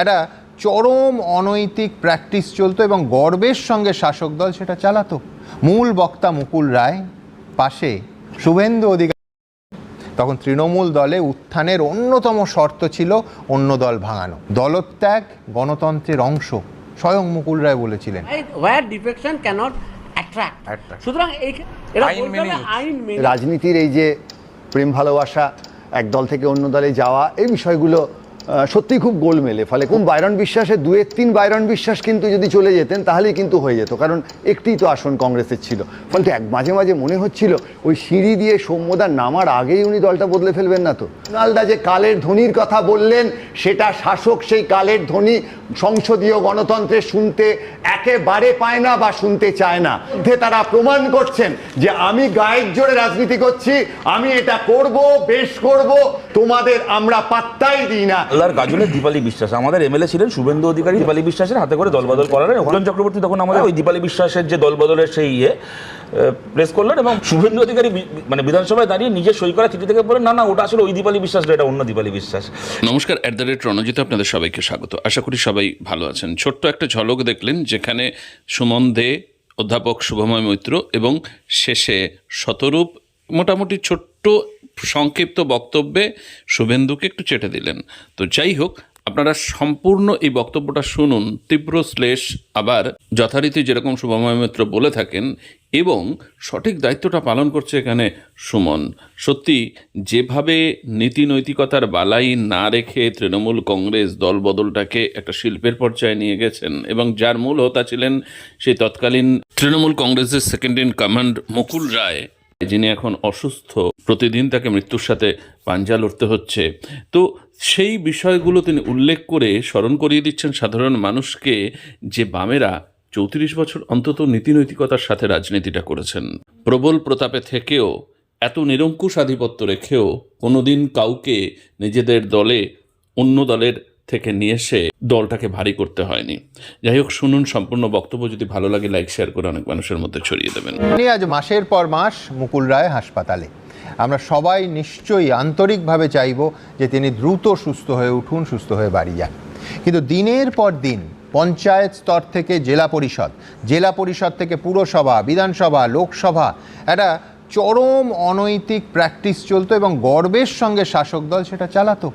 একটা চরম অনৈতিক প্র্যাকটিস চলতো এবং গর্বের সঙ্গে শাসক দল সেটা চালাতো। মূল বক্তা মুকুল রায় পাশে শুভেন্দু অধিকার। তখন তৃণমূল দলে উত্থানের অন্যতম শর্ত ছিল অন্য দল ভাঙানো। দলত্যাগ গণতন্ত্রের অংশ স্বয়ং মুকুল রায় বলেছিলেন. সুতরাং রাজনীতির এই যে প্রেম ভালোবাসা এক দল থেকে অন্য দলে যাওয়া এই বিষয়গুলো আহ, খুব গোল মেলে। ফলে কোন বাইরন বিশ্বাসে দুয়ের তিন বাইরন বিশ্বাস কিন্তু যদি চলে যেতেন তাহলেই কিন্তু হয়ে যেত কারণ একটি তো আসন কংগ্রেসের ছিল। ফলে এক মাঝে মাঝে মনে হচ্ছিল ওই সিঁড়ি দিয়ে সৌম্যদা নামার আগেই উনি দলটা বদলে ফেলবেন না তো? নালদা যে কালের ধ্বনির কথা বললেন সেটা শাসক সেই কালের ধ্বনি সংসদীয় গণতন্ত্রে শুনতে একেবারে পায় না বা শুনতে চায় না। তারা প্রমাণ করছেন যে আমি গায়ের জোরে রাজনীতি করছি আমি এটা করব বেশ করব তোমাদের আমরা পাত্তাই দিই না। আল্লাহর গাজলের দীপালি বিশ্বাস আমাদের এমএলএ ছিলেন শুভেন্দু অধিকারী দীপালি বিশ্বাসের হাতে করে দলবদল করালেন। হরণ চক্রবর্তী তখন আমাদের ওই দীপালি বিশ্বাসের যে দলবদলের সেই ইয়ে প্রেস করলেন এবং শুভেন্দু অধিকারী মানে বিধানসভায় দাঁড়িয়ে নিজে সই করা চিঠি থেকে বলেন না না, ওটা আসলে ওই দীপালি বিশ্বাস এটা অন্য দীপালি বিশ্বাস। নমস্কার অ্যাট দ্য রেট রণজিত আপনাদের সবাইকে স্বাগত। আশা করি সবাই ভালো আছেন। ছোট্ট একটা ঝলক দেখলেন, যেখানে সুমন দে, অধ্যাপক শুভময় মৈত্র এবং শেষে শতরূপ মোটামুটি ছোট্ট সংক্ষিপ্ত বক্তব্যে শুভেন্দুকে একটু চেটে দিলেন। তো যাই হোক আপনারা সম্পূর্ণ এই বক্তব্যটা শুনুন, তীব্র শ্লেষ, আবার যথারীতি যেরকম শুভময় মিত্র বলে থাকেন এবং সঠিক দায়িত্বটা পালন করছে এখানে সুমন। সত্যি, যেভাবে নীতি নৈতিকতার বালাই না রেখে তৃণমূল কংগ্রেস দল বদলটাকে একটা শিল্পের পর্যায়ে নিয়ে গেছেন এবং যার মূল হোতা ছিলেন সেই তৎকালীন তৃণমূল কংগ্রেসের second in command Mukul Roy. যিনি এখন অসুস্থ, প্রতিদিন তাকে মৃত্যুর সাথে পাঞ্জা লড়তে হচ্ছে। তো সেই বিষয়গুলো তিনি উল্লেখ করে স্মরণ করিয়ে দিচ্ছেন সাধারণ মানুষকে যে বামেরা চৌত্রিশ বছর অন্তত নীতি নৈতিকতার সাথে রাজনীতিটা করেছেন। প্রবল প্রতাপে থেকেও, এত নিরঙ্কুশ আধিপত্য রেখেও কোনোদিন কাউকে নিজেদের দলে, অন্য দলের থেকে নিয়ে এসে দলটাকে ভারী করতে হয়নি। যাই হোক, শুনুন, সম্পূর্ণ বক্তব্য। যদি ভালো লাগে লাইক শেয়ার করে অনেক মানুষের মধ্যে ছড়িয়ে দেবেন। আজ মাসের পর মাস মুকুল রায় হাসপাতালে। আমরা সবাই নিশ্চয়ই আন্তরিকভাবে চাইব যে তিনি দ্রুত সুস্থ হয়ে উঠুন, সুস্থ হয়ে বাড়ি যান। কিন্তু দিনের পর দিন পঞ্চায়েত স্তর থেকে জেলা পরিষদ জেলা পরিষদ থেকে পুরসভা, বিধানসভা, লোকসভা, একটা চরম অনৈতিক প্র্যাকটিস চলতো এবং গর্বের সঙ্গে শাসক দল সেটা চালাতো।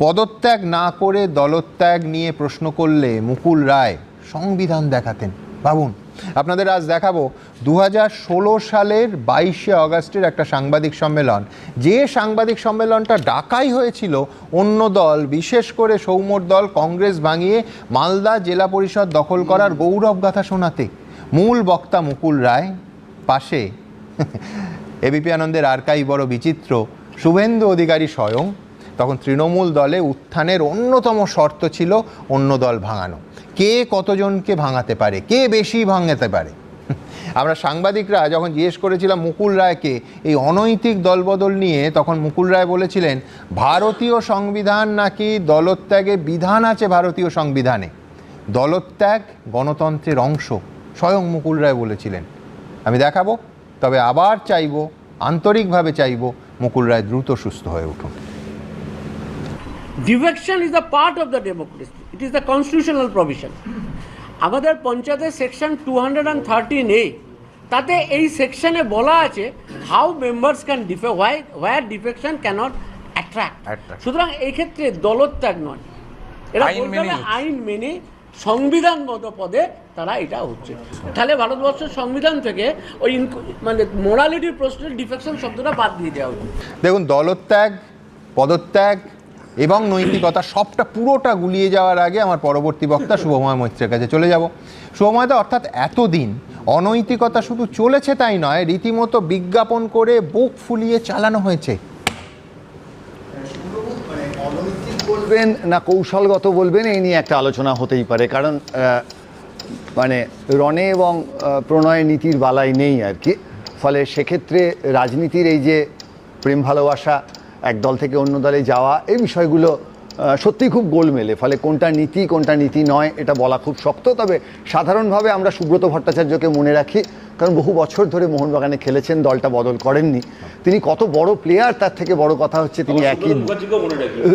পদত্যাগ না করে দলত্যাগ নিয়ে প্রশ্ন করলে মুকুল রায় সংবিধান দেখাতেন। ভাবুন, আপনাদের আজ দেখাবো দু হাজার ষোলো সালের বাইশে অগস্টের একটা সাংবাদিক সম্মেলন। যে সাংবাদিক সম্মেলনটা ডাকাই হয়েছিল, অন্য দল, বিশেষ করে সৌম্যর দল, কংগ্রেস ভাঙিয়ে মালদা জেলা পরিষদ দখল করার গৌরব গাথা শোনাতে। মূল বক্তা মুকুল রায়, পাশে এবিপি আনন্দের আরকাই বড় বিচিত্র, শুভেন্দু অধিকারী স্বয়ং তখন তৃণমূল দলে উত্থানের অন্যতম শর্ত ছিল অন্য দল ভাঙানো। কে কতজনকে ভাঙাতে পারে? কে বেশি ভাঙাতে পারে? আমরা সাংবাদিকরা যখন জিজ্ঞেস করেছিলাম মুকুল রায়কে, এই অনৈতিক দলবদল নিয়ে, তখন মুকুল রায় বলেছিলেন, ভারতীয় সংবিধান নাকি দলত্যাগে বিধান আছে ভারতীয় সংবিধানে? দলত্যাগ গণতন্ত্রের অংশ। স্বয়ং মুকুল রায় বলেছিলেন। আমি দেখাবো, তবে আবার চাইব, আন্তরিকভাবে চাইব মুকুল রায় দ্রুত সুস্থ হয়ে উঠুন। Defection is the part of the democracy it is the constitutional provision আমাদের পঞ্চায়েতের section two hundred and thirteen এ তাতে এই সেকশনে বলা আছে how members can ডিফে why where defection cannot attract. সুতরাং এই ক্ষেত্রে দলত্যাগ নয়। এরা আইন মেনে সংবিধানগত পদে তারা এটা হচ্ছে। তাহলে ভারতবর্ষের সংবিধান থেকে ওই মানে মোরালিটির প্রশ্নে ডিফেকশন শব্দটা বাদ দিয়ে দেওয়া উচিত। দেখুন দলত্যাগ পদত্যাগ এবং নৈতিকতা সবটা পুরোটা গুলিয়ে যাওয়ার আগে আমার পরবর্তী বক্তা শুভময় মৈত্রের কাছে চলে যাব। শুভময়দা অর্থাৎ এতদিন অনৈতিকতা শুধু চলেছে তাই নয়, রীতিমতো বিজ্ঞাপন করে বুক ফুলিয়ে চালানো হয়েছে। বলবেন না কৌশলগত বলবেন, এই নিয়ে একটা আলোচনা হতেই পারে। কারণ মানে রণে এবং প্রণয় নীতির বালাই নেই আর কি। ফলে সেক্ষেত্রে রাজনীতির এই যে প্রেম ভালোবাসা এক দল থেকে অন্য দলে যাওয়া এই বিষয়গুলো আহ, সত্যিই খুব গোলমেলে। ফলে কোনটা নীতি কোনটা নীতি নয় এটা বলা খুব শক্ত। তবে সাধারণভাবে আমরা সুব্রত ভট্টাচার্যকে মনে রাখি কারণ বহু বছর ধরে মোহনবাগানে খেলেছেন দলটা বদল করেননি। তিনি কত বড় প্লেয়ার তার থেকে বড় কথা হচ্ছে তিনি একই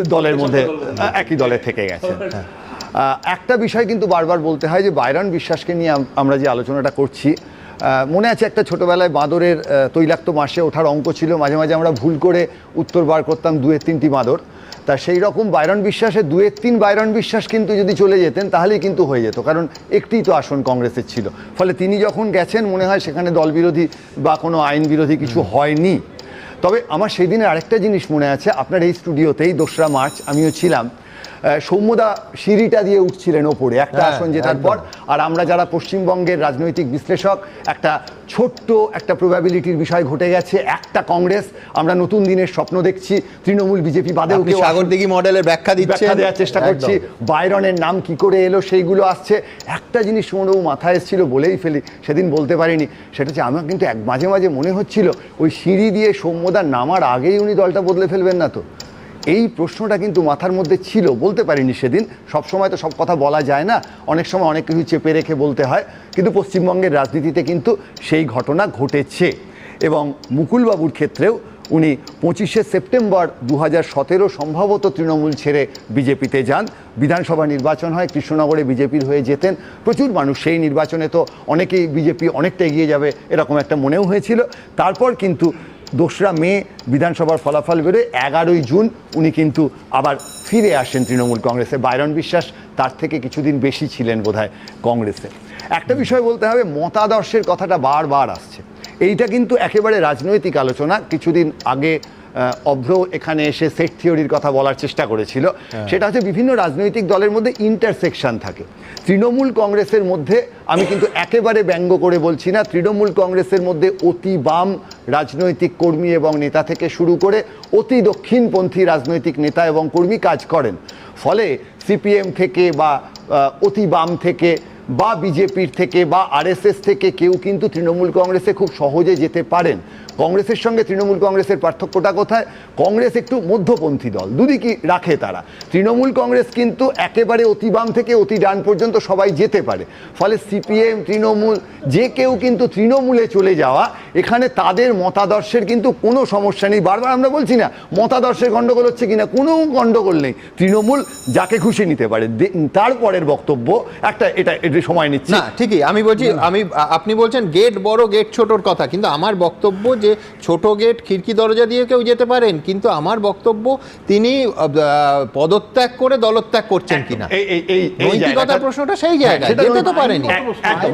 দলের মধ্যে একই দলে থেকে গেছেন। একটা বিষয় কিন্তু বারবার বলতে হয় যে বাইরন বিশ্বাসকে নিয়ে আমরা যে আলোচনাটা করছি মনে আছে একটা ছোটবেলায় বাঁদরের তৈলাক্ত মাসে ওঠার অঙ্ক ছিল, মাঝে মাঝে আমরা ভুল করে উত্তর বার করতাম দুয়ের তিনটি বাঁদর। তা সেই রকম বাইরন বিশ্বাসে দুয়ের তিন বাইরন বিশ্বাস কিন্তু যদি চলে যেতেন, তাহলেই কিন্তু হয়ে যেত, কারণ একটিই তো আসন কংগ্রেসের ছিল। ফলে তিনি যখন গেছেন, মনে হয় সেখানে দল বিরোধী বা কোনো আইন বিরোধী কিছু হয়নি। তবে আমার সেই দিনের আরেকটা জিনিস মনে আছে, আপনার এই স্টুডিওতেই দোসরা মার্চ আমিও ছিলাম। সৌম্যদা সিঁড়িটা দিয়ে উঠছিলেন ওপরে একটা হ্যাঁ, আসন জেতার পর। আর আমরা যারা পশ্চিমবঙ্গের রাজনৈতিক বিশ্লেষক একটা ছোট্ট একটা প্রবাবিলিটির বিষয় ঘটে গেছে একটা কংগ্রেস। আমরা নতুন দিনের স্বপ্ন দেখছি তৃণমূল বিজেপি বাদেও কেউ সাগরদিঘি মডেলের ব্যাখ্যা ব্যাখ্যা দেওয়ার চেষ্টা করছি। বাইরনের নাম কি করে এলো সেইগুলো আসছে। একটা জিনিস সুমনবাবু মাথায় এসেছিল বলেই ফেলি সেদিন বলতে পারিনি। সেটা হচ্ছে আমার কিন্তু এক মাঝে মাঝে মনে হচ্ছিল ওই সিঁড়ি দিয়ে সৌম্যদা নামার আগেই উনি দলটা বদলে ফেলবেন না তো। এই প্রশ্নটা কিন্তু মাথার মধ্যে ছিল, বলতে পারিনি সেদিন। সব সময় তো সব কথা বলা যায় না। অনেক সময় অনেক কিছু চেপে রেখে বলতে হয়। কিন্তু পশ্চিমবঙ্গের রাজনীতিতে কিন্তু সেই ঘটনা ঘটেছে। এবং মুকুলবাবুর ক্ষেত্রেও উনি পঁচিশে সেপ্টেম্বর দু সম্ভবত তৃণমূল ছেড়ে বিজেপিতে যান। বিধানসভা নির্বাচন হয়, কৃষ্ণনগরে বিজেপির হয়ে যেতেন। প্রচুর মানুষ সেই নির্বাচনে তো অনেকেই বিজেপি অনেকটা এগিয়ে যাবে, এরকম একটা মনেও হয়েছিল। তারপর কিন্তু দোসরা মে বিধানসভার ফলাফল বেরোয়। এগারোই জুন উনি কিন্তু আবার ফিরে আসেন তৃণমূল কংগ্রেসে। বাইরন বিশ্বাস তার থেকে কিছুদিন বেশি ছিলেন বোধহয় কংগ্রেসে। একটা বিষয় বলতে হবে, মতাদর্শের কথাটা বারবার আসছে। এইটা কিন্তু একেবারে রাজনৈতিক আলোচনা। কিছুদিন আগে অভ্র এখানে এসে সেট থিওরির কথা বলার চেষ্টা করেছিল। সেটা হচ্ছে বিভিন্ন রাজনৈতিক দলের মধ্যে ইন্টারসেকশন থাকে। তৃণমূল কংগ্রেসের মধ্যে আমি কিন্তু একেবারে ব্যঙ্গ করে বলছি না তৃণমূল কংগ্রেসের মধ্যে অতি বাম রাজনৈতিক কর্মী এবং নেতা থেকে শুরু করে অতি দক্ষিণপন্থী রাজনৈতিক নেতা এবং কর্মী কাজ করেন। ফলে সিপিএম থেকে বা অতি বাম থেকে বা বিজেপির থেকে বা আরএসএস থেকে কেউ কিন্তু তৃণমূল কংগ্রেসে খুব সহজে যেতে পারেন। কংগ্রেসের সঙ্গে তৃণমূল কংগ্রেসের পার্থক্যটা কোথায়? কংগ্রেস একটু মধ্যপন্থী দল, দুদিকই রাখে তারা। তৃণমূল কংগ্রেস কিন্তু একেবারে অতি বাম থেকে অতি ডান পর্যন্ত সবাই যেতে পারে। ফলে সিপিএম, তৃণমূল, যে কেউ কিন্তু তৃণমূলে চলে যাওয়া, এখানে তাদের মতাদর্শের কিন্তু কোনো সমস্যা নেই। বারবার আমরা বলছি না, মতাদর্শের গণ্ডগোল হচ্ছে কিনা, কোনো গণ্ডগোল নেই। তৃণমূল যাকে খুশি নিতে পারে। তারপরের বক্তব্য, একটা এটা এটা সময় নিচ্ছে। না ঠিকই। আমি বলছি আমি আপনি বলছেন গেট বড় গেট ছোটর কথা কিন্তু আমার বক্তব্য যে ছোট গেট খিড়কি দরজা দিয়ে কেউ যেতে পারেন কিন্তু আমার বক্তব্য তিনি পদত্যাগ করে দলত্যাগ করছেন কিনা। এই এই এই এই নৈতিকতার প্রশ্নটা সেই জায়গায় হ্যাঁ, যেতে তো নৈতিক- পারেনি।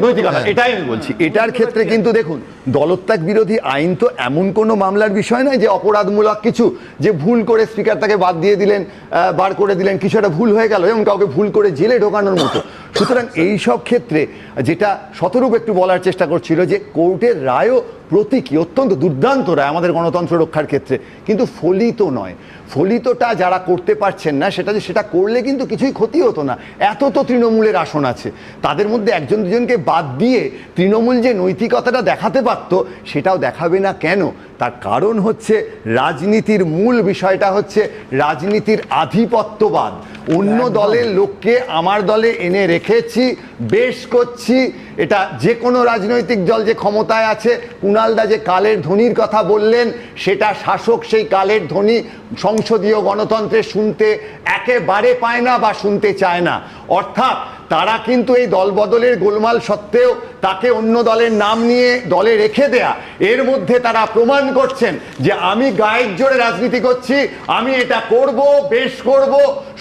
নৈতিকতা এটাই আমি বলছি। এটার ক্ষেত্রে কিন্তু দেখুন দলত্যাগ বিরোধী আইন তো এমন কোনো মামলার বিষয় নয় যে অপরাধমূলক কিছু যে ভুল করে স্পিকার তাকে বাদ দিয়ে দিলেন আহ, বার করে দিলেন কিছু একটা ভুল হয়ে গেল এবং কাউকে ভুল করে জেলে ঢোকানোর মতো। সুতরাং এই সব ক্ষেত্রে যেটা শতরূপ একটু বলার চেষ্টা করছিল যে কোর্টের রায়ও প্রতীকী অত্যন্ত দুর্দান্ত রায় আমাদের গণতন্ত্র রক্ষার ক্ষেত্রে। কিন্তু ফলিত নয়। ফলিতটা যারা করতে পারছেন না সেটা যে সেটা করলে কিন্তু কিছুই ক্ষতি হতো না। এত তো তৃণমূলের আসন আছে। তাদের মধ্যে একজন দুজনকে বাদ দিয়ে তৃণমূল যে নৈতিকতাটা দেখাতে পারতো সেটাও দেখাবে না কেন? তার কারণ হচ্ছে রাজনীতির মূল বিষয়টা হচ্ছে রাজনীতির আধিপত্যবাদ। অন্য দলের লোককে আমার দলে এনে রেখেছি বেশ করছি এটা যে কোনো রাজনৈতিক দল যে ক্ষমতায় আছে কুণালদা যে কালের ধ্বনির কথা বললেন, সেটা শাসক সেই কালের ধ্বনি সংসদীয় গণতন্ত্রে শুনতে একেবারে পায় না বা শুনতে চায় না। অর্থাৎ তারা কিন্তু এই দলবদলের গোলমাল সত্ত্বেও তাকে অন্য দলের নাম নিয়ে দলে রেখে দেয়া। এর মধ্যে তারা প্রমাণ করছেন যে আমি গায়ের জোরে রাজনীতি করছি, আমি এটা করব, বেশ করব,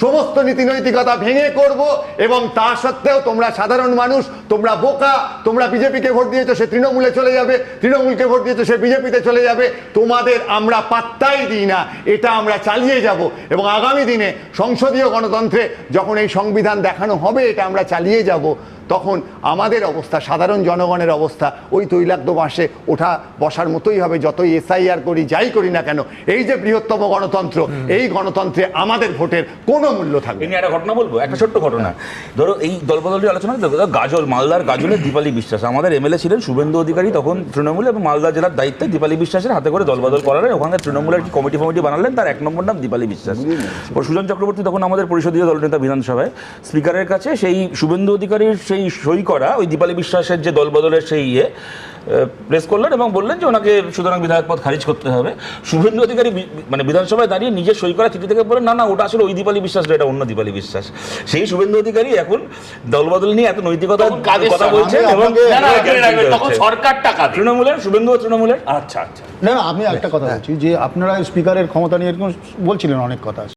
সমস্ত নীতি নৈতিকতা ভেঙে করব এবং তা সত্ত্বেও তোমরা সাধারণ মানুষ, তোমরা বোকা, তোমরা বিজেপিকে ভোট দিয়েছ, সে তৃণমূলে চলে যাবে, তৃণমূলকে ভোট দিয়েছ, সে বিজেপিতে চলে যাবে। তোমাদের আমরা পাত্তাই দিই না, এটা আমরা চালিয়ে যাব এবং আগামী দিনে সংসদীয় গণতন্ত্রে যখন এই সংবিধান দেখানো হবে, এটা আমরা চালিয়ে যাব তখন আমাদের অবস্থা সাধারণ জনগণের অবস্থা ওই তৈলাক্ত মাসে ওঠা বসার মতোই হবে যতই এসআইআর করি যাই করি না কেন এই যে বৃহত্তম গণতন্ত্র এই গণতন্ত্রে আমাদের ভোটের কোনো মূল্য থাকবে নিয়ে একটা ঘটনা বলব একটা ছোট্ট ঘটনা। ধরো এই দলবদলটি আলোচনা গাজল মালদার গাজলের দীপালি বিশ্বাস আমাদের এমএলএ ছিলেন শুভেন্দু অধিকারী তখন তৃণমূল এবং মালদা জেলার দায়িত্বে দীপালি বিশ্বাসের হাতে করে দলবদল করালেন। ওখানে তৃণমূলের একটি কমিটি ফমিটি বানালেন তার এক নম্বর নাম দীপালি বিশ্বাস। সুজন চক্রবর্তী তখন আমাদের পরিষদীয় দলনেতা বিধানসভায় স্পিকারের কাছে সেই শুভেন্দু অধিকারীর সেই এই সই করা ওই দীপালি বিশ্বাসের যে দলবদলের সেই ইয়ে প্রেস করলেন এবং বললেন যে ওনাকে সুতরাং বিধায়ক পদ খারিজ করতে হবে। শুভেন্দু অধিকারী মানে বিধানসভায় দাঁড়িয়ে নিজে সই করা চিঠি থেকে বলেন না না ওটা আসলে ওই দীপালি বিশ্বাস না, এটা অন্য দীপালি বিশ্বাস। সেই শুভেন্দু অধিকারী এখন দলবদল নিয়ে এত নৈতিকতা কথা? বলছেন এবং তৃণমূলের শুভেন্দু তৃণমূলের? আচ্ছা আচ্ছা। না না আমি একটা কথা বলছি যে আপনারা স্পিকারের ক্ষমতা নিয়ে এরকম বলছিলেন অনেক কথা।